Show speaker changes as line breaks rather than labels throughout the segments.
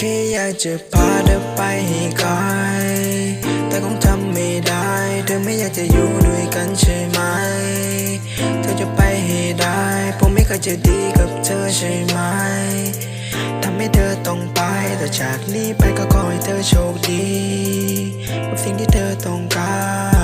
แค่อยากจะพาเธอไปให้ไกลแต่คงทำไม่ได้ เธอไม่อยากจะอยู่ด้วยกันใช่ไหม เธอจะไปให้ได้ ผมไม่เคยจะดีกับเธอใช่ไหมทำให้เธอต้องไปแต่จากนี้ไปก็ขอให้เธอโชคดีกับสิ่งที่เธอต้องการ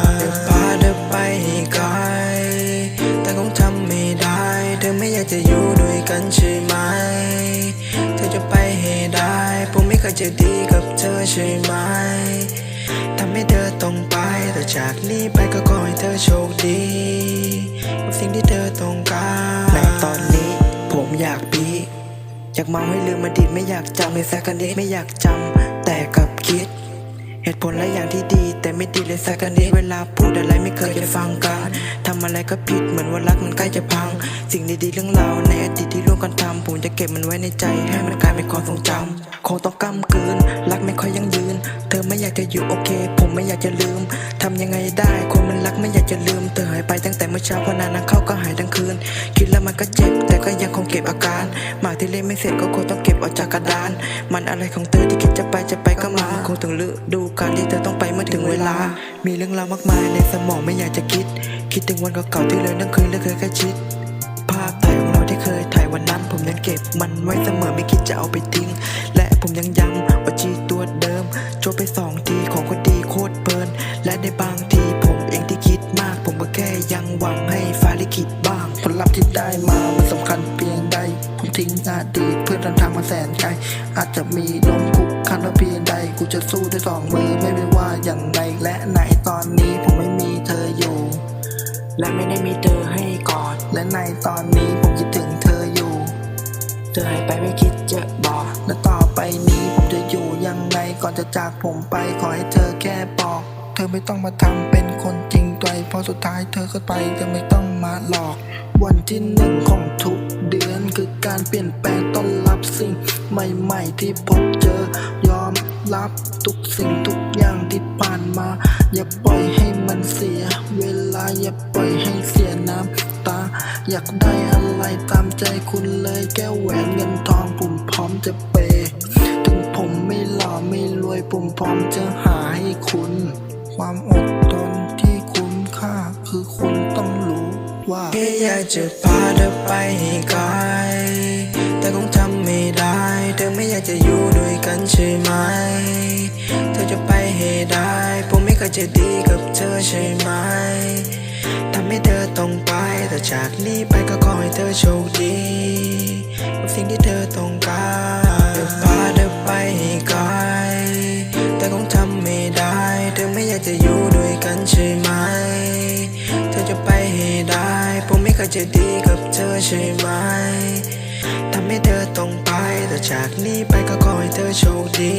เคยจะดีกับเธอใช่ไหมทำให้เธอต้องไปแต่จากนี้ไปก็ขอให้เธอโชคดีกับสิ่งที่เธอต้องการในตอนนี้ผมอยากปีอยากเมาให้ลืมอดีตไม่อยากจำเลยสักกันนิดไม่อยากจำแต่กับคิด เหตุผลหลายอย่างที่ดี แต่ไม่ดีเลยสักกันนิดเวลาพูดอะไรไม่เคยจะฟังกันทำอะไรก็ผิดเหมือนว่ารักมันใกล้จะพัง สิ่งดีๆเรื่องราวในอดีตที่ร่วมกันทำผมจะเก็บมันไว้ในใจ ให้มันกลายเป็นความทรงจำคงต้องกำกืน รักไม่ค่อยยั่งยืน เธอไม่อยากจะอยู่โอเค ผมไม่อยากจะลืมทำยังไงได้คนมันรัก จะลืมเธอหายไปตั้งแต่เมื่อเช้าพอนานนัเข้าก็หายทั้งคืน คิดแล้วมันก็เจ็บ แต่ก็ยังคงเก็บอาการ หมากที่เล่นไม่เสร็จก็คงต้องเก็บออกจากกระดาน มันอะไรของเธอที่คิดจะไปจะไปก็มามันคงถึงฤดูการที่เธอต้องไปเมื่อถึงเวลา มีเรื่องราวมากมายในสมองไม่อยากจะคิด คิดถึงวันเก่าๆที่เลยนั่งคืนและเคยใกล้ชิด ภาพถ่ายของเราที่เคยถ่ายวันนั้น ผมยังเก็บ มันไว้เสมอไม่คิดจะเอาไปทิ้ง และผมยังย้ำว่าจี ให้ฟ้าลิขิตบ้าง
ผลลัพธ์ที่ได้มามันสำคัญเพียงใด ผมทิ้งอดีตเพื่อเดินทางมาแสนไกล อาจจะมีลมคุกคันว่าเพียงใด กูจะสู้ด้วยสองมือไม่ไม่ว่าอย่างไรและในตอนนี้ผมไม่มีเธออยู่
และไม่ได้มีเธอให้กอด
และในตอนนี้ผมคิดถึงเธออยู่
เธอหายไปไม่คิดจะบอก
และต่อไปนี้ผมจะอยู่ยังไงก่อนจะจากผมไปขอให้เธอแค่บอก เธอไม่ต้องมาทำเป็นคนจริงใจพราะสุดท้ายเธอก็ไปเธอไม่ต้องมาหลอก วันที่หนึ่งของทุกเดือนคือการเปลี่ยนแปลงต้อนรับสิ่ง ใหม่ๆที่พบเจอยอมรับทุกสิ่งทุกอย่างที่ผ่านมา อย่าปล่อยให้มันเสีย เวลาอย่าปล่อยให้เสียน้ำตา อยากได้อะไรตามใจคุณเลยแก้วแหวนเงินทองผมพร้อมจะเปย์ถึงผมไม่หล่อไม่รวยผมพร้อมจะหาให้คุณ ความอดทนที่คุ้มค่าคือคุณต้องรู้ว่า
แค่อยากจะพาเธอไปให้ไกลแต่คงทำไม่ได้ เธอไม่อยากจะอยู่ด้วยกันใช่ไหม เธอจะไปให้ได้ ผมไม่เคยจะดีกับเธอใช่ไหมทำให้เธอต้องไปแต่จากนี้ไปก็ขอให้เธอโชคดีกับสิ่งที่เธอต้องการ ผมไม่เคยจะดีกับเธอใช่ไหมทำให้เธอต้องไปแต่จากนี้ไปก็ขอให้เธอโชคดี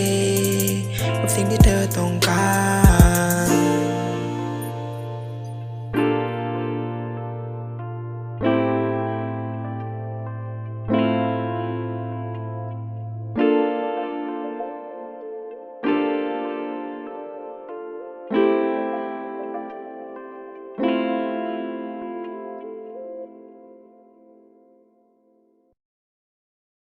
กับสิ่งที่เธอต้องการ